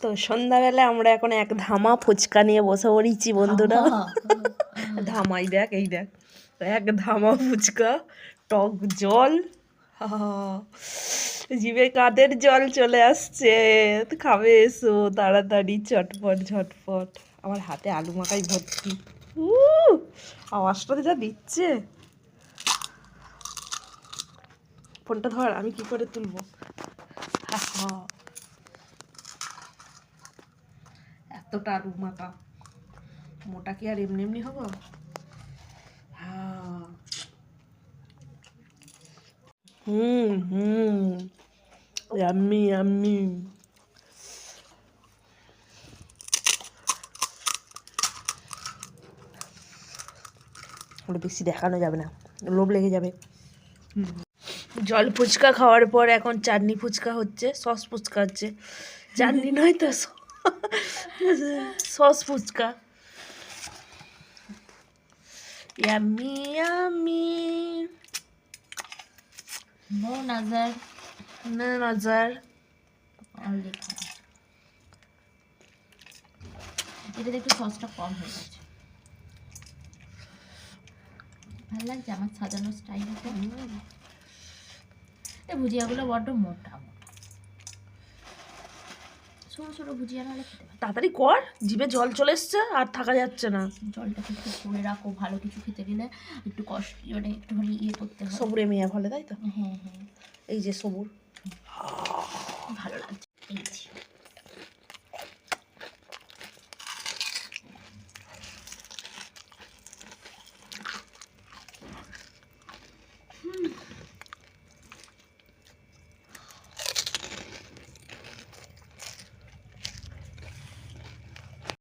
তো সন্ধ্যাবেলা আমরা এখন এক ধামা ফুচকা নিয়ে বসে পড়েছি বন্ধুরা। ধামাই দেখ এই দেখ। এক ধামা ফুচকা টক জল জিভে কাদের জল চলে আসছে? তো খাবে এসো তাড়াতাড়ি চটপট ঝটপট। আমার হাতে আলু মাখাই ভর্তি। আওয়াজটা যা দিচ্ছে। ফোনটা ধর আমি কি করে তুলবো? আহা। এতটা আলু মাখা মোটা কি আর এমনি এমনি হব? হ্যাঁ। হুম হুম। ওটা বেশি দেখানো যাবে না। লোভ লেগে যাবে। জল ফুচকা খাওয়ার পর এখন চাটনি ফুচকা হচ্ছে, সস ফুচকা হচ্ছে। চাটনি নয় তো sauce fuchka yummy yummy no নজর না নজর এটাতে একটু সসটা কম হয়ে গেছে ভালো লাগছে আমার সাজানো স্টাইলটা এই ভুজিয়াগুলো বড্ড মোটা মোটা ছোটো ছোটো ভুজিয়া নাহলে তাড়াতাড়ি কর জিভে জল চলে এসছে আর থাকা যাচ্ছে না। জলটাকে একটু করে রাখো ভালো কিছু খেতে গেলে একটু কষ্ট মানে একটুখানি ইয়ে করতে হবে সবুরে মেয়ে ফলে তাই তো? হ্যাঁ হ্যাঁ। এই যে সবুর। ভালো লাগছে।